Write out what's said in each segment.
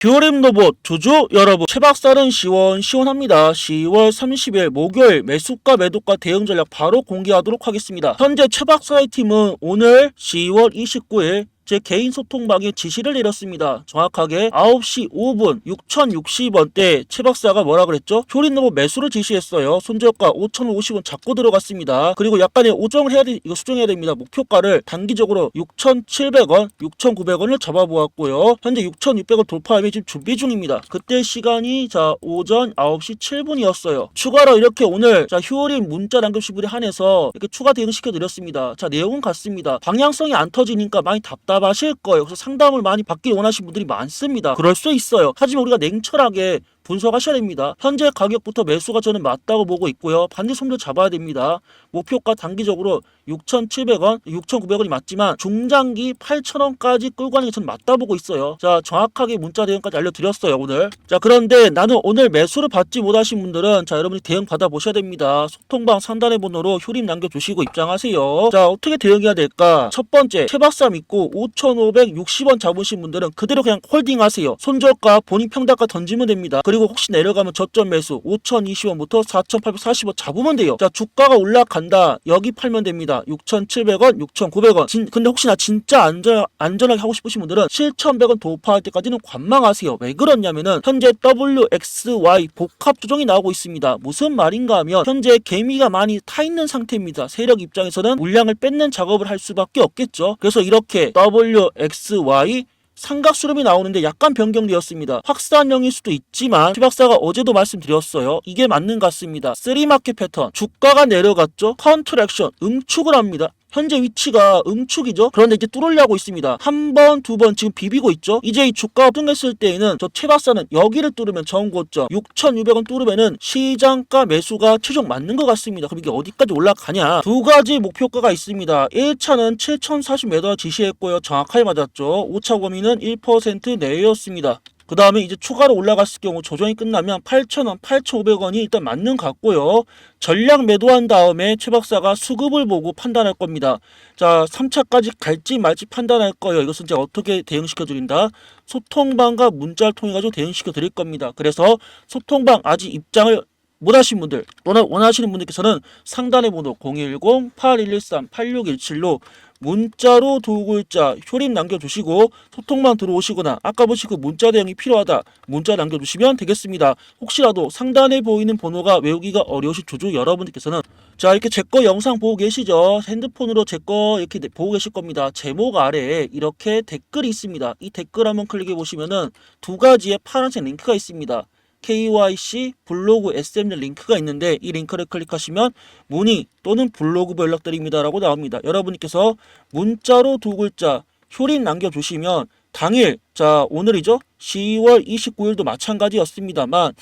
뷰림 로봇 주주 여러분 최박살은 시원 시원합니다. 10월 30일 목요일 매수가 매도가 대응 전략 바로 공개하도록 하겠습니다. 현재 최박사의 팀은 오늘 10월 29일 제 개인 소통방에 지시를 내렸습니다. 정확하게 9시 5분 6,060원대 최 박사가 뭐라 그랬죠? 효린 로봇 매수를 지시했어요. 손절가 5,050원 잡고 들어갔습니다. 그리고 약간의 오정을 해야 돼, 이거 수정해야 됩니다. 목표가를 단기적으로 6,700원, 6,900원을 잡아보았고요. 현재 6,600원 돌파하면 지금 준비 중입니다. 그때 시간이 자 오전 9시 7분이었어요. 추가로 이렇게 오늘 자 효린 문자 남겨주시분에 한해서 이렇게 추가 대응시켜 드렸습니다. 자 내용은 같습니다. 방향성이 안 터지니까 많이 답답 하실 거예요. 그래서 상담을 많이 받길 원하시는 분들이 많습니다. 그럴 수 있어요. 하지만 우리가 냉철하게 분석하셔야 됩니다. 현재 가격부터 매수가 저는 맞다고 보고 있고요. 반대 손도 잡아야 됩니다. 목표가 단기적으로 6,700원, 6,900원이 맞지만 중장기 8,000원까지 끌고 가는 게 저는 맞다 보고 있어요. 자, 정확하게 문자 대응까지 알려드렸어요, 오늘. 자, 그런데 나는 오늘 매수를 받지 못하신 분들은 자, 여러분이 대응 받아보셔야 됩니다. 소통방 상단의 번호로 효림 남겨주시고 입장하세요. 자, 어떻게 대응해야 될까? 첫 번째, 최박사 믿고 5,560원 잡으신 분들은 그대로 그냥 홀딩하세요. 손절가 본인 평단가 던지면 됩니다. 그리고 혹시 내려가면 저점 매수 5,020원부터 4,840원 잡으면 돼요. 자, 주가가 올라간다. 여기 팔면 됩니다. 6,700원, 6,900원. 진, 근데 혹시나 진짜 안전, 안전하게 하고 싶으신 분들은 7,100원 도파할 때까지는 관망하세요. 왜 그러냐면은 현재 WXY 복합 조정이 나오고 있습니다. 무슨 말인가 하면 현재 개미가 많이 타 있는 상태입니다. 세력 입장에서는 물량을 뺏는 작업을 할 수밖에 없겠죠. 그래서 이렇게 WXY 삼각수렴이 나오는데 약간 변경되었습니다. 확산형일 수도 있지만 최 박사가 어제도 말씀드렸어요. 이게 맞는 것 같습니다. 쓰리마켓 패턴 주가가 내려갔죠. 컨트랙션 응축을 합니다. 현재 위치가 응축이죠. 그런데 이제 뚫으려고 있습니다. 한 번, 두 번 지금 비비고 있죠. 이제 이 주가가 뚱했을 때에는 저 최박사는 여기를 뚫으면 정고점 6,600원 뚫으면은 시장가 매수가 최종 맞는 것 같습니다. 그럼 이게 어디까지 올라가냐? 두 가지 목표가가 있습니다. 1차는 7,040m 지시했고요. 정확하게 맞았죠. 5차 범위는 1% 내였습니다. 그 다음에 이제 추가로 올라갔을 경우 조정이 끝나면 8,000원, 8,500원이 일단 맞는 것 같고요. 전량 매도한 다음에 최 박사가 수급을 보고 판단할 겁니다. 자, 3차까지 갈지 말지 판단할 거예요. 이것은 이제 어떻게 대응시켜 드린다? 소통방과 문자를 통해 가지고 대응시켜 드릴 겁니다. 그래서 소통방 아직 입장을 못 하신 분들, 원하시는 분들께서는 상단의 번호 010-8113-8617로 문자로 두 글자 효림 남겨주시고 소통만 들어오시거나 아까 보신 그 문자 대응이 필요하다 문자 남겨주시면 되겠습니다. 혹시라도 상단에 보이는 번호가 외우기가 어려우신 조주 여러분들께서는 자 이렇게 제 거 영상 보고 계시죠? 핸드폰으로 제 거 이렇게 네- 보고 계실 겁니다. 제목 아래에 이렇게 댓글이 있습니다. 이 댓글 한번 클릭해 보시면은 두 가지의 파란색 링크가 있습니다. KYC 블로그 SM 링크가 있는데 이 링크를 클릭하시면 문의 또는 블로그 연락드립니다라고 나옵니다. 여러분께서 문자로 두 글자 효린 남겨주시면 당일 자 오늘이죠 10월 29일도 마찬가지였습니다만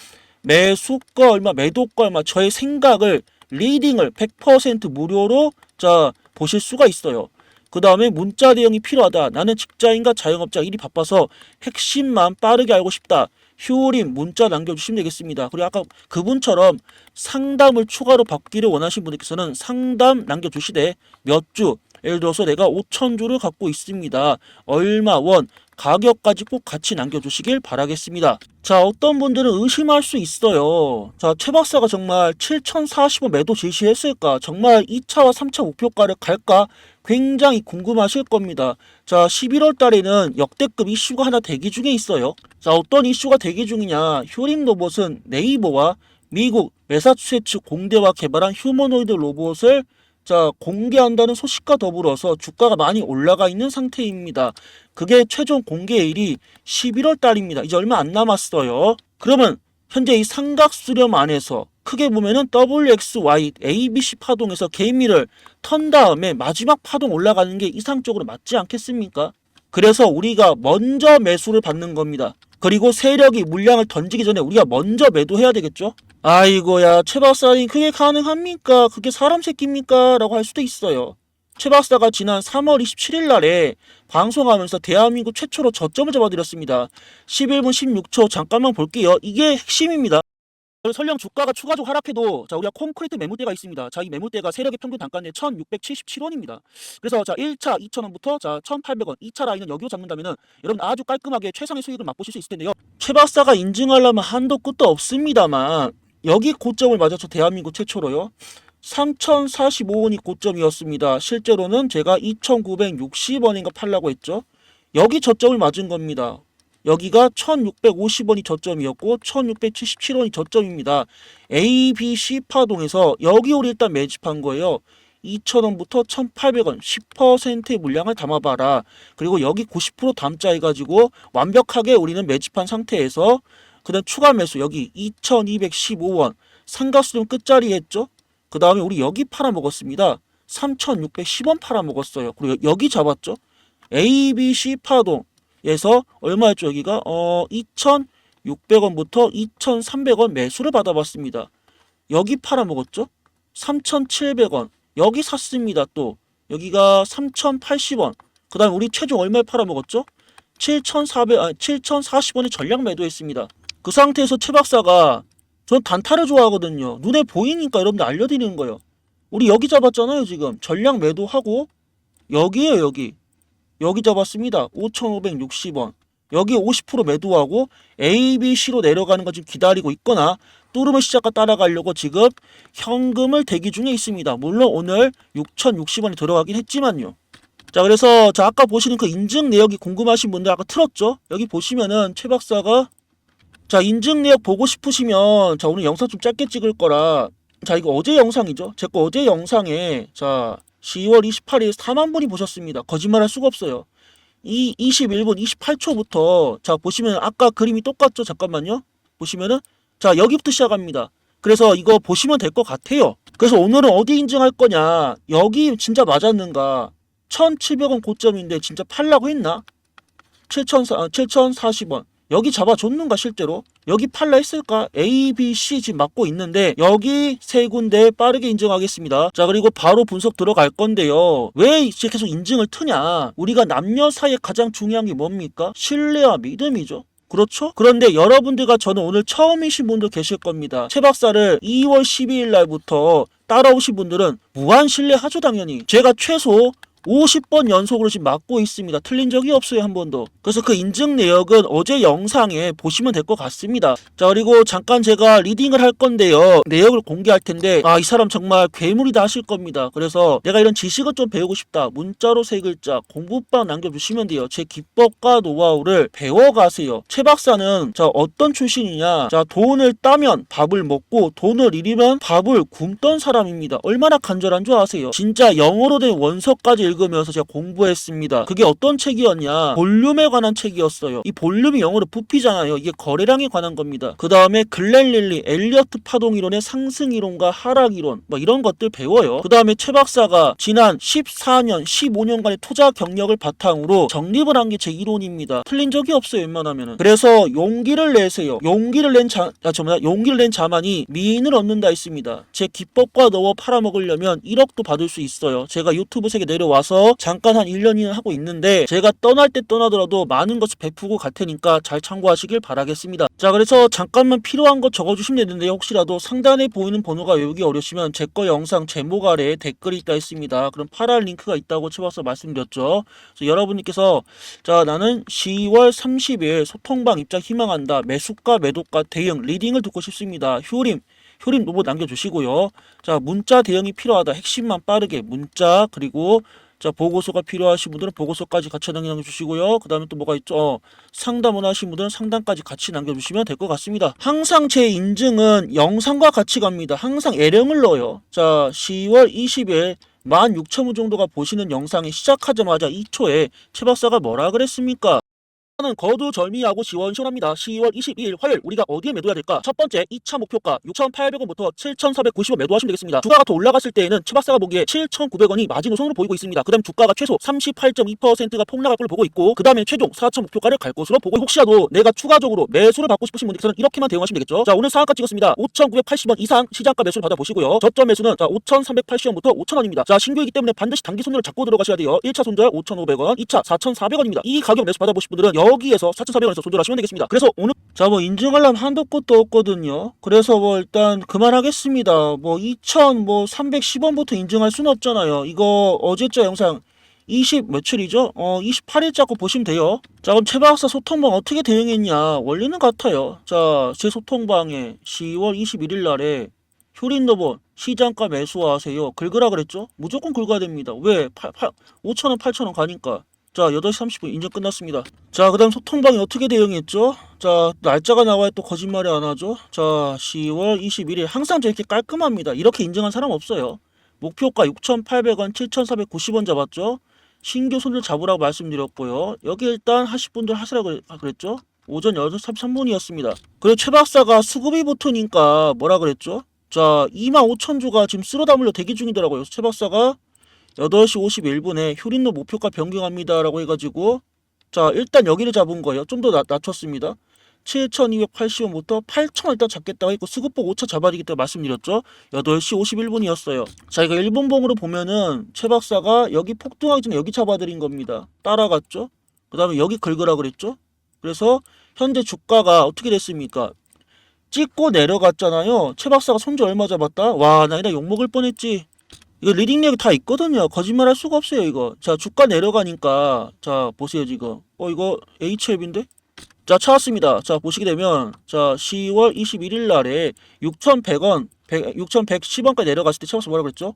매수가 얼마 매도가 얼마 저의 생각을 리딩을 100% 무료로 자 보실 수가 있어요. 그 다음에 문자 대응이 필요하다. 나는 직장인과 자영업자 일이 바빠서 핵심만 빠르게 알고 싶다. 휴림 문자 남겨주시면 되겠습니다. 그리고 아까 그분처럼 상담을 추가로 받기를 원하신 분들께서는 상담 남겨주시되 몇 주, 예를 들어서 내가 5천 주를 갖고 있습니다. 얼마 원, 가격까지 꼭 같이 남겨주시길 바라겠습니다. 자, 어떤 분들은 의심할 수 있어요. 자, 최 박사가 정말 7,040원 매도 제시했을까? 정말 2차와 3차 목표가를 갈까? 굉장히 궁금하실 겁니다. 자, 11월 달에는 역대급 이슈가 하나 대기 중에 있어요. 자, 어떤 이슈가 대기 중이냐? 효림 로봇은 네이버와 미국 매사추세츠 공대와 개발한 휴머노이드 로봇을 자, 공개한다는 소식과 더불어서 주가가 많이 올라가 있는 상태입니다. 그게 최종 공개일이 11월 달입니다. 이제 얼마 안 남았어요. 그러면 현재 이 삼각 수렴 안에서 크게 보면은 WXY, ABC 파동에서 개미를 턴 다음에 마지막 파동 올라가는 게 이상적으로 맞지 않겠습니까? 그래서 우리가 먼저 매수를 받는 겁니다. 그리고 세력이 물량을 던지기 전에 우리가 먼저 매도해야 되겠죠? 아이고야, 최 박사님, 그게 가능합니까? 그게 사람 새끼입니까? 라고 할 수도 있어요. 최 박사가 지난 3월 27일 날에 방송하면서 대한민국 최초로 저점을 잡아드렸습니다. 11분 16초 잠깐만 볼게요. 이게 핵심입니다. 설령 주가가 추가적으로 하락해도 자 우리가 콘크리트 매물대가 있습니다. 자 이 매물대가 세력의 평균 단가는 1,677원입니다. 그래서 자 1차 2,000원부터 자 1,800원, 2차 라인은 여기로 잡는다면은 여러분 아주 깔끔하게 최상의 수익을 맛보실 수 있을 텐데요. 최 박사가 인증하려면 한도 끝도 없습니다만 여기 고점을 맞아서 대한민국 최초로요. 3,045원이 고점이었습니다. 실제로는 제가 2,960원인가 팔라고 했죠. 여기 저점을 맞은 겁니다. 여기가 1650원이 저점이었고 1677원이 저점입니다. A, B, C 파동에서 여기 우리 일단 매집한 거예요. 2,000원부터 1,800원 10%의 물량을 담아봐라. 그리고 여기 90% 담자 해가지고 완벽하게 우리는 매집한 상태에서 그 다음 추가 매수 여기 2,215원 상가수준 끝자리 했죠. 그 다음에 우리 여기 팔아먹었습니다. 3,610원 팔아먹었어요. 그리고 여기 잡았죠. A, B, C 파동 에서 얼마였죠? 여기가 어 2,600원부터 2,300원 매수를 받아봤습니다. 여기 팔아먹었죠? 3,700원 여기 샀습니다. 또 여기가 3,080원. 그 다음에 우리 최종 얼마에 팔아먹었죠? 7,400, 아, 7,040원에 전량 매도했습니다. 그 상태에서 최 박사가 전 단타를 좋아하거든요. 눈에 보이니까 여러분들 알려드리는 거예요. 우리 여기 잡았잖아요, 지금. 전량 매도하고 여기에요, 여기. 여기 잡았습니다. 5,560원. 여기 50% 매도하고 A, B, C로 내려가는 거 지금 기다리고 있거나 뚜르면 시작과 따라가려고 지금 현금을 대기 중에 있습니다. 물론 오늘 6,060원이 들어가긴 했지만요. 자, 그래서 자 아까 보시는 그 인증 내역이 궁금하신 분들 아까 틀었죠? 여기 보시면은 최 박사가 자, 인증 내역 보고 싶으시면 자, 오늘 영상 좀 짧게 찍을 거라 자, 이거 어제 영상이죠. 제 거 어제 영상에 자, 10월 28일 4만 분이 보셨습니다. 거짓말할 수가 없어요. 이 21분 28초부터 자, 보시면 아까 그림이 똑같죠? 잠깐만요. 보시면은 자, 여기부터 시작합니다. 그래서 이거 보시면 될 것 같아요. 그래서 오늘은 어디 인증할 거냐? 여기 진짜 맞았는가? 1,700원 고점인데 진짜 팔라고 했나? 7,040, 7,040원. 여기 잡아줬는가 실제로? 여기 팔라 했을까? A, B, C 지금 맞고 있는데 여기 세 군데 빠르게 인증하겠습니다. 자 그리고 바로 분석 들어갈 건데요. 왜 이제 계속 인증을 트냐? 우리가 남녀 사이에 가장 중요한 게 뭡니까? 신뢰와 믿음이죠. 그렇죠? 그런데 여러분들과 저는 오늘 처음이신 분도 계실 겁니다. 최 박사를 2월 12일 날부터 따라오신 분들은 무한 신뢰하죠 당연히. 제가 최소 50번 연속으로 지금 맞고 있습니다. 틀린 적이 없어요, 한 번도. 그래서 그 인증 내역은 어제 영상에 보시면 될 것 같습니다. 자, 그리고 잠깐 제가 리딩을 할 건데요. 내역을 공개할 텐데, 아, 이 사람 정말 괴물이다 하실 겁니다. 그래서 내가 이런 지식을 좀 배우고 싶다. 문자로 세 글자, 공부방 남겨주시면 돼요. 제 기법과 노하우를 배워가세요. 최 박사는 자, 어떤 출신이냐? 자, 돈을 따면 밥을 먹고, 돈을 잃으면 밥을 굶던 사람입니다. 얼마나 간절한 줄 아세요? 진짜 영어로 된 원서까지 읽으면서 제가 공부했습니다. 그게 어떤 책이었냐? 볼륨에 관한 책이었어요. 이 볼륨이 영어로 부피잖아요. 이게 거래량에 관한 겁니다. 그 다음에 글렌 릴리, 엘리어트 파동 이론의 상승 이론과 하락 이론, 뭐 이런 것들 배워요. 그 다음에 최 박사가 지난 14년, 15년간의 투자 경력을 바탕으로 정립을 한 게 제 이론입니다. 틀린 적이 없어요, 웬만하면은. 그래서 용기를 내세요. 용기를 낸 자, 아, 정말 용기를 낸 자만이 미인을 얻는다 했습니다. 제 기법과 넣어 팔아먹으려면 1억도 받을 수 있어요. 제가 유튜브 세계 내려와 서 잠깐 한 1년이나 하고 있는데 제가 떠날 때 떠나더라도 많은 것을 베푸고 갈 테니까 잘 참고하시길 바라겠습니다. 자 그래서 잠깐만 필요한 것 적어주시면 되는데 혹시라도 상단에 보이는 번호가 외우기 어려우시면 제 거 영상 제목 아래에 댓글이 있다 있습니다. 그럼 파란 링크가 있다고 쳐봐서 말씀드렸죠. 그래서 여러분께서 자 나는 10월 30일 소통방 입장 희망한다. 매수가 매도가 대응 리딩을 듣고 싶습니다. 효림 효림 로봇 남겨주시고요. 자 문자 대응이 필요하다. 핵심만 빠르게 문자 그리고 자 보고서가 필요하신 분들은 보고서까지 같이 남겨주시고요. 그 다음에 또 뭐가 있죠? 어, 상담 원하신 분들은 상담까지 같이 남겨주시면 될 것 같습니다. 항상 제 인증은 영상과 같이 갑니다. 항상 애령을 넣어요. 자 10월 20일 16,000분 정도가 보시는 영상이 시작하자마자 2초에 최 박사가 뭐라 그랬습니까? 는 거두절미하고 시원시원합니다. 10월 22일 화요일 우리가 어디에 매도해야 될까? 첫 번째 2차 목표가 6,800원부터 7,490원 매도하시면 되겠습니다. 주가가 더 올라갔을 때에는 최박사가 보기에 7,900원이 마지노선으로 보이고 있습니다. 그 다음 주가가 최소 38.2%가 폭락할 걸로 보고 있고 그 다음에 최종 4차 목표가를 갈 것으로 보고 혹시라도 내가 추가적으로 매수를 받고 싶으신 분들께서는 이렇게만 대응하시면 되겠죠. 자 오늘 상한가 찍었습니다. 5,980원 이상 시장가 매수를 받아보시고요. 저점 매수는 자 5,380원부터 5,000원입니다. 자 신규이기 때문에 반드시 단기 손절을 잡고 들어가셔야 돼요. 1차 손절 5,500원, 2차 4,400원입니다. 이 가격 매수 받아보실 분들은 여 기에서 4,400원에서 조절하시면 되겠습니다. 그래서 오늘 자 뭐 인증하려면 한도 끝도 없거든요. 그래서 뭐 일단 그만하겠습니다. 뭐 2,000 뭐 310원부터 인증할 수는 없잖아요. 이거 어제자 영상 20 며칠이죠? 어 28일자고 보시면 돼요. 자 그럼 최박사 소통방 어떻게 대응했냐? 원리는 같아요. 자 제 소통방에 10월 21일 날에 효린노본 시장가 매수하세요. 긁으라 그랬죠? 무조건 긁어야 됩니다. 왜? 8, 8, 5천원 8천원 가니까. 자 8시 30분 인증 끝났습니다. 자 그 다음 소통방이 어떻게 대응했죠? 자 날짜가 나와야 또 거짓말이 안 하죠? 자 10월 21일 항상 저렇게 깔끔합니다. 이렇게 인증한 사람 없어요. 목표가 6,800원 7,490원 잡았죠? 신규 손을 잡으라고 말씀드렸고요. 여기 일단 하실 분들 하시라고 그랬- 그랬죠? 오전 8시 33분이었습니다. 그리고 최 박사가 수급이 붙으니까 뭐라 그랬죠? 자, 25,000주가 지금 쓸어 담으려 대기 중이더라고요. 최 박사가 8시 51분에 효린노 목표가 변경합니다라고 해가지고 자, 일단 여기를 잡은 거예요. 좀 더 낮췄습니다. 7,280원부터 8,000원 일단 잡겠다고 했고 수급복 5차 잡아야겠다고 말씀드렸죠. 8시 51분이었어요. 자, 이거 일본봉으로 보면은 최 박사가 여기 폭등하기 전에 여기 잡아드린 겁니다. 따라갔죠. 그 다음에 여기 긁으라 그랬죠. 그래서 현재 주가가 어떻게 됐습니까? 찍고 내려갔잖아요. 최 박사가 손절 얼마 잡았다? 와, 나 이날 욕먹을 뻔했지. 이거 리딩력이 다 있거든요. 거짓말 할 수가 없어요, 이거. 자, 주가 내려가니까. 자, 보세요, 지금. 어, 이거 HLB인데? 자, 찾았습니다. 자, 보시게 되면, 자, 10월 21일 날에 6,100원, 6,110원까지 내려갔을 때 채워서 뭐라 그랬죠?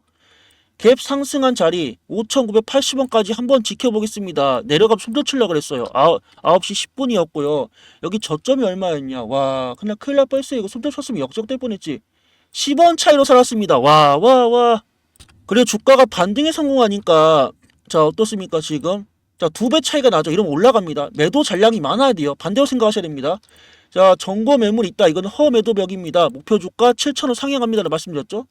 갭 상승한 자리 5,980원까지 한번 지켜보겠습니다. 내려가면 손절 치려고 그랬어요. 아, 9시 10분이었고요. 여기 저점이 얼마였냐? 와, 그냥 큰일 날 뻔했어요. 이거 손절 쳤으면 역적될 뻔했지. 10원 차이로 살았습니다. 와, 와, 와. 그리고 주가가 반등에 성공하니까 자 어떻습니까 지금? 자 두 배 차이가 나죠. 이러면 올라갑니다. 매도 잔량이 많아야 돼요. 반대로 생각하셔야 됩니다. 자 정거 매물 있다. 이건 허매도벽입니다. 목표 주가 7천원 상향합니다라고 말씀드렸죠?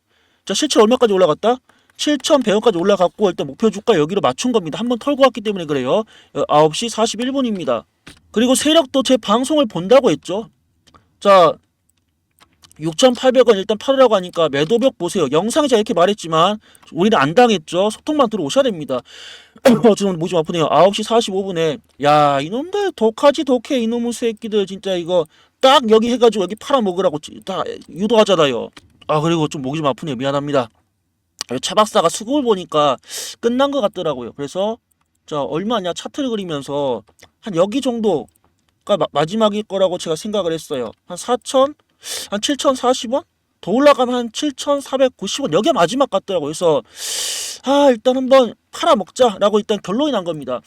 자 실제 얼마까지 올라갔다? 7,100원까지 올라갔고 일단 목표 주가 여기로 맞춘 겁니다. 한번 털고 왔기 때문에 그래요. 어, 9시 41분입니다. 그리고 세력도 제 방송을 본다고 했죠? 자 6,800원 일단 팔으라고 하니까 매도벽 보세요. 영상에 제가 이렇게 말했지만 우리는 안 당했죠. 소통만 들어오셔야 됩니다. 지금 목이 좀 아프네요. 9시 45분에 야 이놈들 독하지 독해 이놈의 새끼들 진짜 이거 딱 여기 해가지고 여기 팔아먹으라고 다 유도하잖아요. 아 그리고 좀 목이 좀 아프네요. 미안합니다. 차 박사가 수급을 보니까 끝난 것 같더라고요. 그래서 자 얼마냐 차트를 그리면서 한 여기 정도가 마, 마지막일 거라고 제가 생각을 했어요. 한 4천 한 7,040원? 더 올라가면 한 7,490원. 여기가 마지막 같더라고요. 그래서, 아, 일단 한번 팔아먹자라고 일단 결론이 난 겁니다.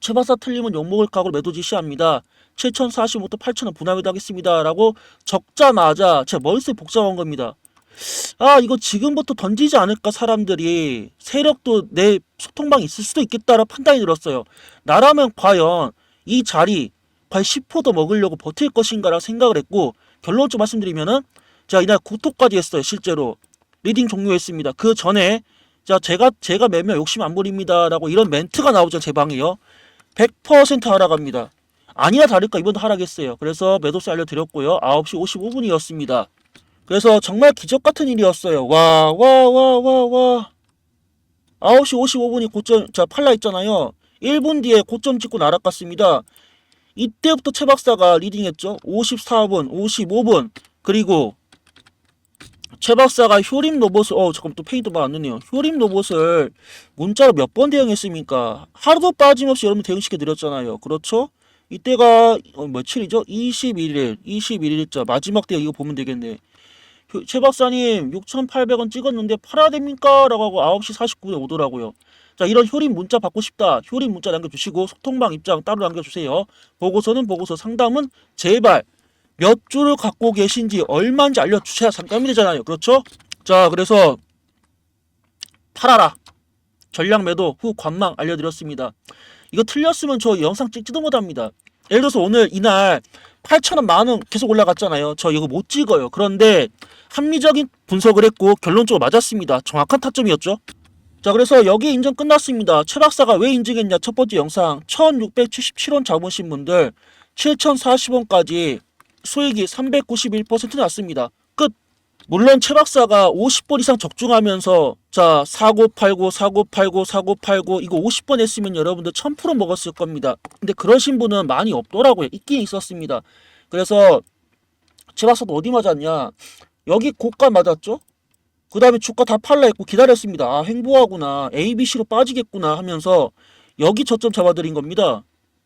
최바사 틀리면 욕먹을 각오로 매도 지시합니다. 7,040원부터 8,000원 분할매도 하겠습니다. 라고 적자마자 제 머릿속에 복잡한 겁니다. 아, 이거 지금부터 던지지 않을까, 사람들이. 세력도 내 소통방에 있을 수도 있겠다라고 판단이 들었어요. 나라면 과연 이 자리, 과연 10%더 먹으려고 버틸 것인가라고 생각을 했고, 결론 좀 말씀드리면은 자 이날 구토까지 했어요 실제로. 리딩 종료했습니다. 그 전에 자 제가 제가 매면 욕심 안 부립니다라고 이런 멘트가 나오죠 제 방에요. 100% 하락합니다. 아니나 다를까 이번도 하락했어요. 그래서 매도세 알려드렸고요. 9시 55분이었습니다. 그래서 정말 기적 같은 일이었어요. 와 와 와 와와. 9시 55분이 고점 자 팔라 있잖아요. 1분 뒤에 고점 찍고 날아갔습니다 이때부터 최 박사가 리딩했죠. 54분, 55분, 그리고 최 박사가 효림 로봇을, 어, 잠깐 또안 넣네요. 효림 로봇을 문자로 몇 번 대응했습니까? 하루도 빠짐없이 여러분 대응시켜 드렸잖아요. 그렇죠? 이때가 어, 며칠이죠? 21일, 21일자 마지막 대응 이거 보면 되겠네. 효- 최 박사님 6,800원 찍었는데 팔아야 됩니까? 라고 하고 9시 49분에 오더라고요. 자 이런 효림 문자 받고 싶다. 효림 문자 남겨주시고 소통방 입장 따로 남겨주세요. 보고서는 보고서 상담은 제발 몇 주를 갖고 계신지 얼마인지 알려주셔야 상담이 되잖아요. 그렇죠? 자 그래서 팔아라. 전략 매도 후 관망 알려드렸습니다. 이거 틀렸으면 저 영상 찍지도 못합니다. 예를 들어서 오늘 이날 8천원 만원 계속 올라갔잖아요. 저 이거 못 찍어요. 그런데 합리적인 분석을 했고 결론적으로 맞았습니다. 정확한 타점이었죠. 자 그래서 여기 인증 끝났습니다. 최 박사가 왜 인증했냐? 첫 번째 영상. 1677원 잡으신 분들 7040원까지 수익이 391% 났습니다. 끝 물론 최 박사가 50번 이상 적중하면서 자 사고 팔고 사고 팔고 사고 팔고 이거 50번 했으면 여러분들 1000% 먹었을 겁니다. 근데 그러신 분은 많이 없더라고요. 있긴 있었습니다. 그래서 최 박사도 어디 맞았냐? 여기 고가 맞았죠? 그 다음에 주가 다 팔라 했고 기다렸습니다. 아 횡보하구나. ABC로 빠지겠구나 하면서 여기 저점 잡아드린 겁니다.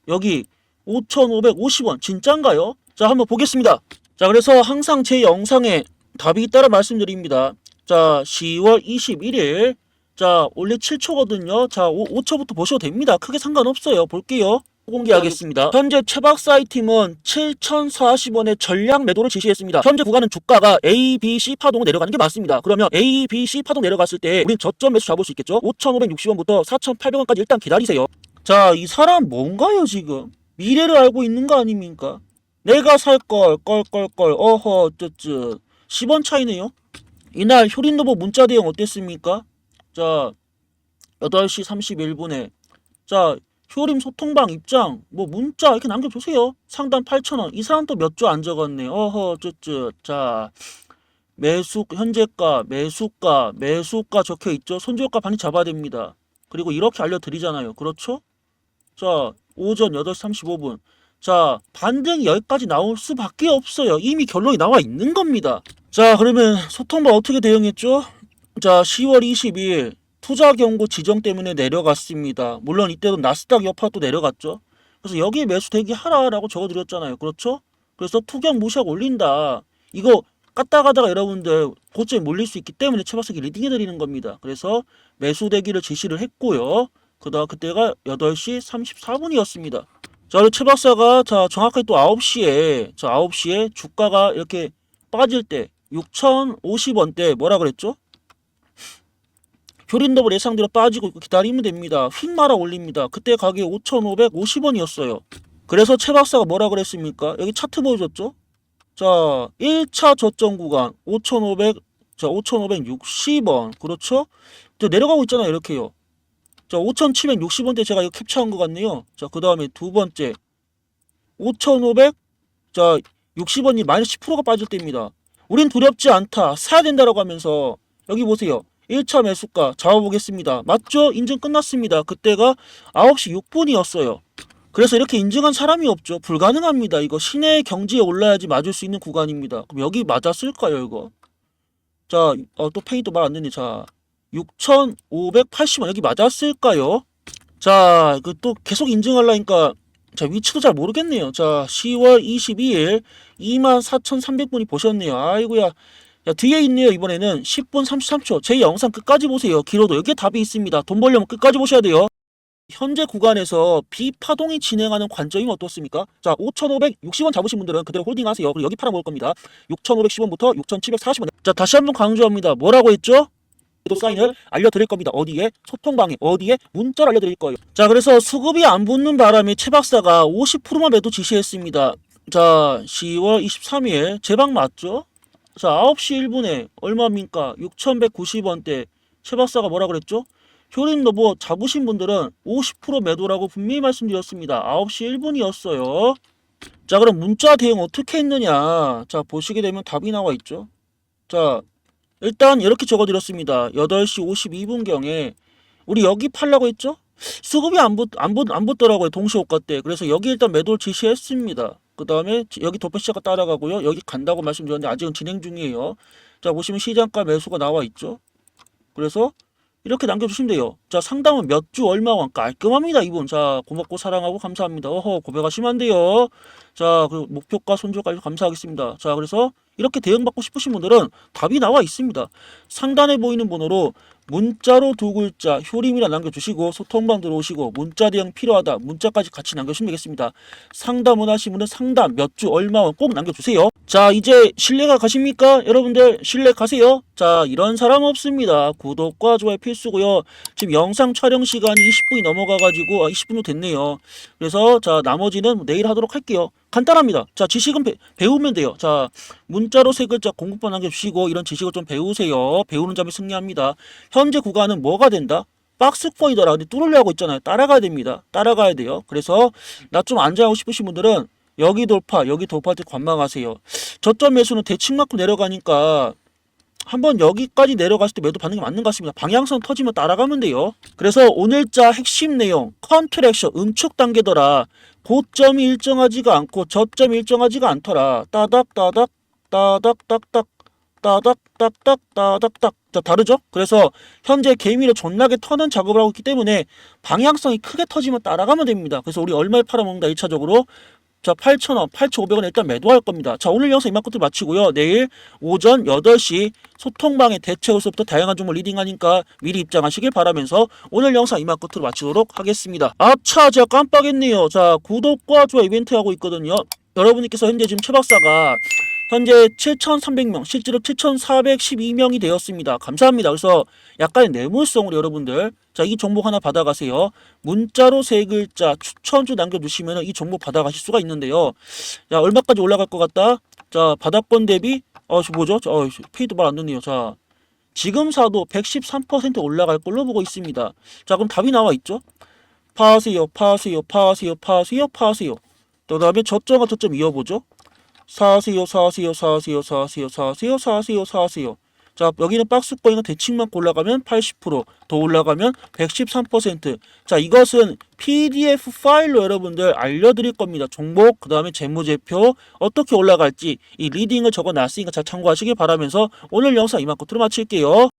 여기 5,550원 진짠가요? 자 한번 보겠습니다. 자 그래서 항상 제 영상에 답이 있다라 말씀드립니다. 자 10월 21일 자 원래 7초거든요. 자 5, 5초부터 보셔도 됩니다. 크게 상관없어요. 볼게요. 공개하겠습니다. 현재 최박사이 팀은 7,040원의 전량 매도를 지시했습니다. 현재 구간은 주가가 A, B, C 파동을 내려가는 게 맞습니다. 그러면 A, B, C 파동 내려갔을 때 우린 저점 매수 잡을 수 있겠죠? 5,560원부터 4,800원까지 일단 기다리세요. 자, 이 사람 뭔가요, 지금? 미래를 알고 있는 거 아닙니까? 내가 살 걸, 껄껄껄, 어허, 어쩌쯔. 10원 차이네요. 이날 효린노보 문자 대응 어땠습니까? 자, 8시 31분에. 자, 효림 소통방 입장, 뭐 문자 이렇게 남겨주세요. 상단 8,000원. 이 사람 또 몇 주 안 적었네. 어허, 어쩌쯔. 자, 매수, 현재가, 매수가, 매수가 적혀 있죠. 손절가 반이 잡아야 됩니다. 그리고 이렇게 알려드리잖아요. 그렇죠? 자, 오전 8시 35분. 자, 반등이 여기까지 나올 수밖에 없어요. 이미 결론이 나와 있는 겁니다. 자, 그러면 소통방 어떻게 대응했죠? 자, 10월 22일 투자 경고 지정 때문에 내려갔습니다. 물론 이때도 나스닥 여파 또 내려갔죠. 그래서 여기에 매수 대기하라라고 적어드렸잖아요. 그렇죠? 그래서 투경 무시하고 올린다. 이거 갔다 가다가 여러분들 고점에 몰릴 수 있기 때문에 최박사기 리딩해드리는 겁니다. 그래서 매수 대기를 지시를 했고요. 그다음 그때가 8시 34분이었습니다. 자, 그리고 최 박사가 자, 정확하게 또 9시에 자, 9시에 주가가 이렇게 빠질 때 6,050원대 뭐라 그랬죠? 효린더블 예상대로 빠지고 있고 기다리면 됩니다. 휙 말아 올립니다. 그때 가격이 5,550원이었어요. 그래서 최 박사가 뭐라 그랬습니까? 여기 차트 보여줬죠? 자, 1차 저점 구간 5,500, 자, 5,560원. 그렇죠? 저 내려가고 있잖아요. 이렇게요. 자, 5,760원대 제가 이거 캡처한 것 같네요. 자, 그 다음에 두 번째. 5,500, 자, 60원이 마이너스 10%가 빠질 때입니다. 우린 두렵지 않다. 사야 된다라고 하면서 여기 보세요. 1차 매수가 잡아보겠습니다. 맞죠? 인증 끝났습니다. 그때가 9시 6분이었어요. 그래서 이렇게 인증한 사람이 없죠. 불가능합니다. 이거 시내 경지에 올라야지 맞을 수 있는 구간입니다. 그럼 여기 맞았을까요, 이거? 자, 어, 또 페이 또말 안 되네. 자, 6,580원 여기 맞았을까요? 자, 그 또 계속 인증하려니까 자, 위치도 잘 모르겠네요. 자, 10월 22일 24,300분이 보셨네요. 아이고야. 야, 뒤에 있네요. 이번에는 10분 33초. 제 영상 끝까지 보세요. 길어도 여기에 답이 있습니다. 돈 벌려면 끝까지 보셔야 돼요. 현재 구간에서 비파동이 진행하는 관점이 어떻습니까? 자, 5,560원 잡으신 분들은 그대로 홀딩하세요. 그리고 여기 팔아먹을 겁니다. 6,510원부터 6,740원. 자, 다시 한번 강조합니다. 뭐라고 했죠? 또 사인을 알려드릴 겁니다. 어디에? 소통방에 어디에? 문자를 알려드릴 거예요. 자, 그래서 수급이 안 붙는 바람에 최 박사가 50%만 매도 지시했습니다. 자, 10월 23일 제방 맞죠? 자, 9시 1분에 얼마입니까? 6,190원대. 최 박사가 뭐라 그랬죠? 효린 로보 잡으신 분들은 50% 매도라고 분명히 말씀드렸습니다. 9시 1분이었어요. 자, 그럼 문자 대응 어떻게 했느냐? 자, 보시게 되면 답이 나와 있죠. 자, 일단 이렇게 적어드렸습니다. 8시 52분경에 우리 여기 팔라고 했죠? 수급이 안, 붙, 안, 붙, 안 붙더라고요. 동시호가 때. 그래서 여기 일단 매도를 지시했습니다. 그 다음에 여기 도표 시작가 따라가고요. 여기 간다고 말씀드렸는데 아직은 진행 중이에요. 자 보시면 시장가 매수가 나와 있죠. 그래서 이렇게 남겨주시면 돼요. 자 상담은 몇 주 얼마원 깔끔합니다 이분. 자 고맙고 사랑하고 감사합니다. 어허 고백하시면 안 돼요. 자 그 목표가 손절까지 감사하겠습니다. 자 그래서 이렇게 대응받고 싶으신 분들은 답이 나와 있습니다. 상단에 보이는 번호로 문자로 두 글자 효림이라 남겨주시고 소통방 들어오시고 문자 대응 필요하다 문자까지 같이 남겨주시면 되겠습니다. 상담 원하시는 분은 상담 몇 주 얼마원 꼭 남겨주세요. 자 이제 신뢰가 가십니까? 여러분들 신뢰 가세요. 자 이런 사람 없습니다. 구독과 좋아요 필수고요. 지금 영상 촬영 시간이 20분이 넘어가가지고 아, 20분도 됐네요. 그래서 자 나머지는 내일 하도록 할게요. 간단합니다. 자 지식은 배, 배우면 돼요. 자 문자로 세 글자 공부판 남겨주시고 이런 지식을 좀 배우세요. 배우는 점이 승리합니다. 현재 구간은 뭐가 된다? 박스권이더라. 근데 뚫으려고 있잖아요. 따라가야 됩니다. 따라가야 돼요. 그래서 나좀 안전하고 싶으신 분들은 여기 돌파, 여기 돌파할 때 관망하세요. 저점 매수는 대칭 만큼 내려가니까 한번 여기까지 내려갔을 때 매도 받는 게 맞는 것 같습니다. 방향성 터지면 따라가면 돼요. 그래서 오늘자 핵심 내용 컨트랙션 응축 단계더라. 고점이 일정하지가 않고 저점이 일정하지가 않더라. 따닥 따닥 따닥 딱딱 따닥 딱딱 따닥 딱. 자 다르죠? 그래서 현재 개미를 존나게 터는 작업을 하고 있기 때문에 방향성이 크게 터지면 따라가면 됩니다. 그래서 우리 얼마에 팔아먹는다 1차적으로 자 8,000원, 8,500원 일단 매도할 겁니다. 자 오늘 영상 이만큼 마치고요. 내일 오전 8시 소통방의 대체 호수부터 다양한 종목 리딩하니까 미리 입장하시길 바라면서 오늘 영상 이만큼으로 마치도록 하겠습니다. 아차 제가 깜빡했네요. 자 구독과 좋아요 이벤트 하고 있거든요. 여러분께서 현재 지금 최 박사가 현재 7,300명, 실제로 7,412명이 되었습니다. 감사합니다. 그래서 약간의 뇌물성으로 여러분들 자이 종목 하나 받아가세요. 문자로 세 글자 추천주 남겨주시면 이 종목 받아가실 수가 있는데요. 야 얼마까지 올라갈 것 같다? 자 바닥권 대비 어저 뭐죠? 저, 어, 페이도 말 안 듣네요. 자 지금 사도 113% 올라갈 걸로 보고 있습니다. 자 그럼 답이 나와 있죠? 파세요, 파세요, 파세요, 파세요, 파세요. 또 다음에 저점과 저점 이어보죠. 사세요, 사세요, 사세요, 사세요, 사세요, 사세요, 사세요. 자, 여기는 박스권이나 대칭만 올라가면 80%, 더 올라가면 113%. 자, 이것은 PDF 파일로 여러분들 알려드릴 겁니다. 종목, 그 다음에 재무제표, 어떻게 올라갈지 이 리딩을 적어 놨으니까 잘 참고하시길 바라면서 오늘 영상 이만큼으로 마칠게요.